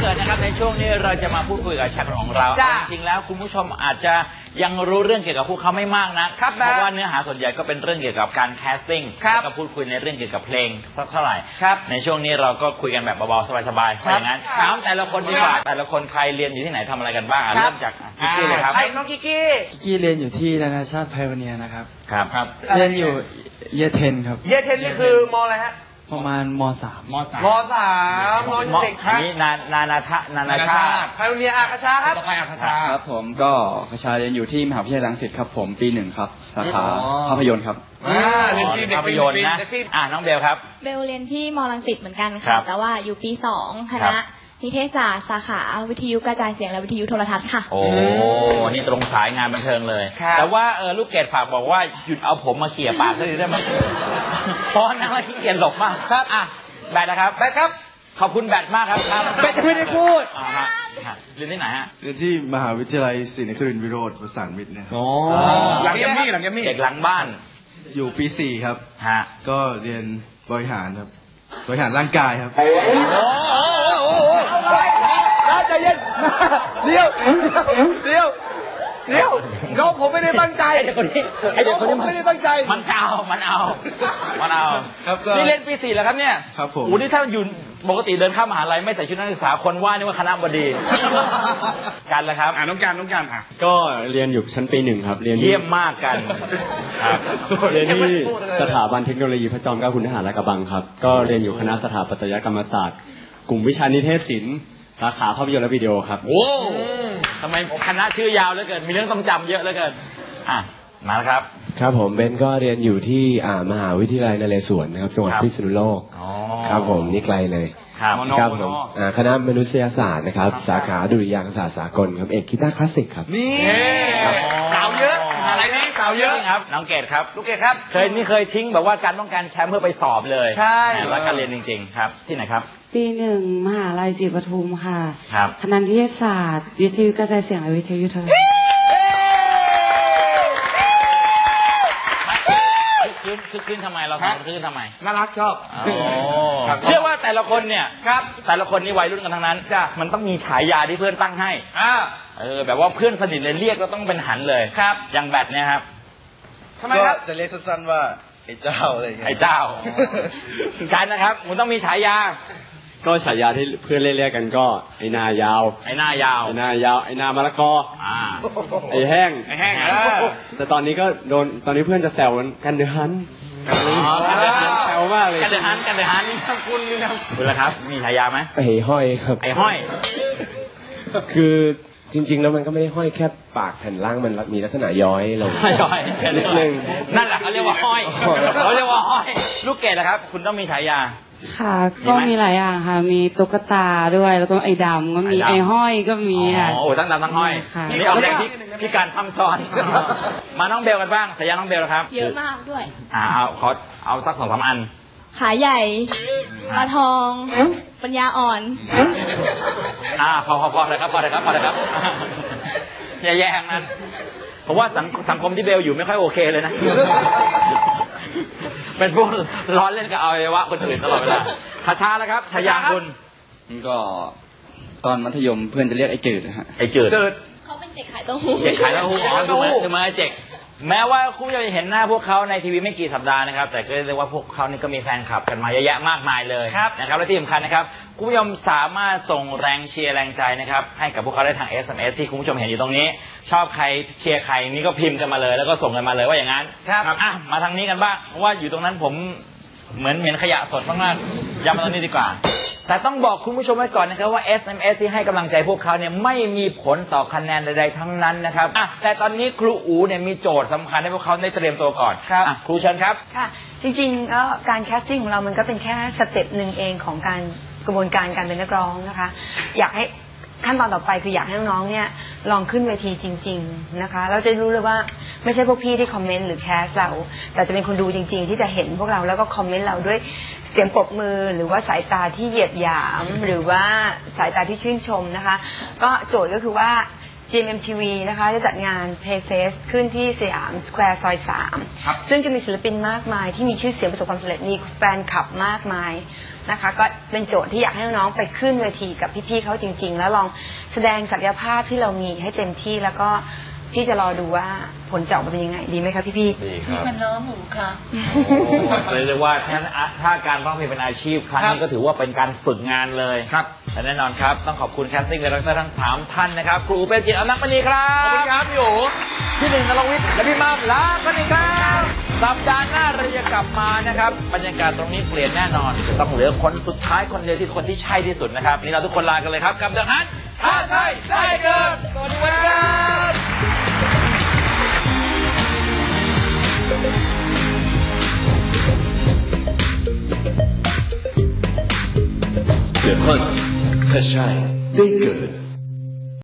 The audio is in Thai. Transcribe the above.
เกิดนะครับในช่วงนี้เราจะมาพูดคุยกับแขกของเราจ้ะเอาจริงๆแล้วคุณผู้ชมอาจจะยังรู้เรื่องเกี่ยวกับพวกเขาไม่มากนะครับนะเพราะว่าเนื้อหาส่วนใหญ่ก็เป็นเรื่องเกี่ยวกับการแคสติ้งครับแล้วก็พูดคุยในเรื่องเกี่ยวกับเพลงสักเท่าไหร่ครับในช่วงนี้เราก็คุยกันแบบเบาๆสบายๆเพราะอย่างนั้นถามแต่ละคนดีกว่าแต่ละคนใครเรียนอยู่ที่ไหนทำอะไรกันบ้างอะครับ เริ่มจากกิกกี้เลยครับไอ้น้องกิกกี้กี้เรียนอยู่ที่นานาชาติไพโอเนียนะครับครับ ครับ เรียนอยู่เยเทนครับ เยเทนนี่คือมออะไรฮะ ประมาณมสามมสามมสามนอนอยู่เด็กอัครับนนี้นานานาทะนานาชาติไพโอเนียอาคาชาครับต่อไปอัคชาครับ ผมก็คชาเรียนอยู่ที่มหาวิทยาลัยรังสิตครับ ผมปีหนึ่งครับสาขาอ๋อภาพยนตร์ครับอ่าเรียนฟิล์มเด็กภาพฟิล์ยมนตร์นะเด็กฟิล์มอ่าน้องเบลครับ เบลเรียนที่มอลังสิตเหมือนกันครัค่ะบแต่ว่าอยู่ปีสองคครัณะบนิเทศศาสตร์สาขาวิทยุกระจายเสียงและวิทยุโทรทัศน์ค่ะ โอ้ นี่ตรงสายงานบันเทิงเลยครับแต่ว่าเออลูกเกดฝากบอกว่าหยุดเอาผมมาเขี่ยปากสักทีได้ไหม เพราะนั่งแล้วขี้เกียจหลบมากครับอะแบทนะครับแบทครับ ขอบคุณแบทมากครับครับแบทไม่ได้พูดอ่าฮะฮะเรียนที่ไหนฮะ เรียนที่มหาวิทยาลัยศรีนครินทรวิโรธประสานมิตรนะครับโอ้หลังแกมมี่หลังแกมมี่ เด็กหลังบ้าน อยู่ปีสี่ครับ ฮะ ก็เรียนบริหารครับ บริหารร่างกายครับ โอ้โหน่าใจเย็นเดี๋ยวเดี๋ยว เดี๋ยวน้องผมไม่ได้ตั้งใจไอ้เด็กคนนี้ไอ้เด็กคนนี้น้องผมไม่ได้ตั้งใจ มันเอา มันเอา มันเอา ครับก็นี่เรียนปีสี่แล้วครับเนี่ย ครับผมโอ้นี่ถ้าอยู่ปกติเดินเข้ามหาลัยไม่ใส่ชุดนักศึกษาคนว่านี่ว่าคณะบดี กันแล้วครับ อ่าน้องการน้องการอะ ก็เรียนอยู่ชั้นปีหนึ่งครับ เรียนที่เยี่ยมมากกันครับเรียนที่สถาบันเทคโนโลยีพระจอมเกล้าคุณทหารลาดกระบังครับ ก็เรียนอยู่คณะสถาปัตยกรรมศาสตร์ กลุ่มวิชานิเทศศิลป์สาขาภาพยนตร์และวิดีโอครับ โอ้ ทำไมคณะชื่อยาวเหลือเกิน มีเรื่องต้องจำเยอะเหลือเกิน อะ มาแล้วครับ ครับผมเบนก็เรียนอยู่ที่อ่ามหาวิทยาลัยนเรศวรนะครับ จังหวัดครับ พิษณุโลก อ๋อ ครับผมนี่ไกลเลยครับครับผมอ่าคณะมนุษยศาสตร์นะครับ สาขาดุริยางคศาสตร์สากลครับ เอกกีตาร์คลาสสิกครับ นี่สาวเยอะอะไรนี่สาว เยอะครับน้องเกดครับลูกเกดครับ เคยนี่เคยทิ้งแบบว่าการต้องการแชมป์เพื่อไปสอบเลยใช่แล้วการเรียนจริง ๆ ครับ ที่ไหนครับปีหนึ่งมหาลัยศรีปทุมค่ะครับคณะนิเทศศาสตร์ วิทยุกระจายเสียงและวิทยุโทรทัศน์คึกคืนคึกคืนทำไมเราทำคึกคืนทำไมน่ารักชอบโอ้เชื่อว่าแต่ละคนเนี่ยครับ แต่ละคนนี่วัยรุ่นกันทั้งนั้นจ้ะมันต้องมีฉายาที่เพื่อนตั้งให้อ่าเออแบบว่าเพื่อนสนิทเลยเรียกแล้วต้องเป็นหันเลยครับอย่างแบทเนี่ยครับ ทำไมก็ครับ จะเรียกสั้นๆว่าไอ้เจ้าอะไรอย่างเงี้ยไอ้เจ้าการนะครับคุณต้องมีฉายาก็ฉายาที่เพื่อนเรียกๆกันก็ไอ้หนายาว ไอ้หน้ายาว ไอ้หนายาวไอ้หนามะละกอ อ่า ไอ้แห้ง ไอ้แห้งเออแต่ตอนนี้ก็โดนตอนนี้เพื่อนจะแซวกันกันเดือฮันอ๋อกันเดือฮัน แซวมากเลยกันเดือฮันกันเดือฮันคุณนี่นะคุณละครับ มีฉายาไหมไอ้ห้อยครับ ไอ้ห้อย คือ จริง ๆ แล้วมันก็ไม่ได้ห้อยแค่ปากแผ่นล่างมันมีลักษณะย้อยลงย้อยนิดนึงนั่นแหละเขาเรียกว่าห้อยเขาเรียกว่าห้อย ลูกเกดนะครับ คุณต้องมีฉายาค่ะมีก็ไหมมีหลายอย่างค่ะ มีตุ๊กตาด้วย แล้วก็ไอ้ดำก็มีไอ้ดำไอ้ห้อยก็มีอ๋ค่ะอโอ้ตั้งดำตั้งห้อยค่ะนี่ออกแรงพิพิการทำซ้อน มาน้องเบลกันบ้างฉายาน้องเบลนะครับ เยอะมากด้วย อ่าเอาขอเอาสักสองสามอัน ขาใหญ่ปลาทอง ปัญญาอ่อน อ่าพอพอพอเลยครับ พอเลยครับ พอเลยครับ อย่าแย่งนั้นผมว่าสังสังคมที่เบลอยู่ไม่ค่อยโอเคเลยนะ เป็นพวกร้อนเล่นกับอวัยวะคนอื่นตลอดเวลาคาชาแล้วครับชายาคุณก็ตอนมัธยมเพื่อนจะเรียกไอ้จืดนะฮะไอ้จืดเกิดเขาเป็นเด็กขายเต้าหู้เด็กขายแล้วหูอ๋อเด็กขายเต้าหู้คือมาเจ็ก แม้ว่าคุณจะเห็นหน้าพวกเขาในทีวีไม่กี่สัปดาห์นะครับ แต่ก็เรียกว่าพวกเขานี่ก็มีแฟนคลับกันมาเยอะแยะมากมายเลยครับนะครับและที่สำคัญนะครับคุณผู้ชมสามารถส่งแรงเชียร์แรงใจนะครับให้กับพวกเขาได้ทาง SMS ที่คุณผู้ชมเห็นอยู่ตรงนี้ ชอบใครเชียร์ใครนี่ก็พิมพ์กันมาเลย แล้วก็ส่งกันมาเลยว่าอย่างนั้นครับอะมาทางนี้กันบ้างเพราะว่าอยู่ตรงนั้นผมเหมือนเหม็นขยะสดมากๆย้ำมาตรงนี้ดีกว่า แต่ต้องบอกคุณผู้ชมไว้ก่อนนะครับว่า SMS ที่ให้กำลังใจพวกเขาเนี่ยไม่มีผลต่อคะแนนใดๆทั้งนั้นนะครับอะแต่ตอนนี้ครูอูเนี่ยมีโจทย์สำคัญให้พวกเขาได้เตรียมตัวก่อนครับอะครูเชิญครับค่ะจริงๆก็การแคสติ้งของเรามันก็เป็นแค่สเต็ปหนึ่งเองของการกระบวนการการเป็นนักร้องนะคะ อยากให้ขั้นตอนต่อไปคืออยากให้น้องๆเนี่ยลองขึ้นเวทีจริง ๆนะคะ เราจะรู้เลยว่าไม่ใช่พวกพี่ที่คอมเมนต์หรือแคสเรา แต่จะเป็นคนดูจริง ๆ ที่จะเห็นพวกเราแล้วก็คอมเมนต์เราด้วย เสียงปรบมือหรือว่าสายตาที่เหยียดหยาม หรือว่าสายตาที่ชื่นชมนะคะ ก็โจทย์ก็คือว่า GMMTV นะคะจะจัดงาน Playfest ขึ้นที่สยามสแควร์ซอย 3 ซึ่งจะมีศิลปินมากมายที่มีชื่อเสียงประสบความสำเร็จมีแฟนคลับมากมายนะคะ ก็เป็นโจทย์ที่อยากให้น้องๆไปขึ้นเวทีกับพี่ๆเขาจริง ๆ แล้วลองแสดงศักยภาพที่เรามีให้เต็มที่แล้วก็ พี่จะรอดูว่าผลจะออกมาเป็นยังไงดีไหมคะพี่ดีครับมันน้องหนูค่ะ เลยเรียกว่าถ้าถ้าการร้องเพลงเป็นอาชีพครั้งนี้ก็ถือว่าเป็นการฝึกงานเลยครับและแน่นอนครับ ต้องขอบคุณแคสติ้งและดรทั้งสามท่านนะครับ ครูเป็นจิตรอนักมณีครับขอบคุณครับพี่โอพี่หนึ่งนรงค์วิทย์และพี่มามลาไปเลยครับสัปดาห์หน้าเราจะกลับมานะครับบรรยากาศตรงนี้เปลี่ยนแน่นอน ต้องเหลือคนสุดท้ายคนเดียวที่คนที่ใช่ที่สุดนะครับนี่เราทุกคนลากันเลยครับกับดังนั้นถ้าใช่ได้เกินสวัสดีครับ Hashem. Be good.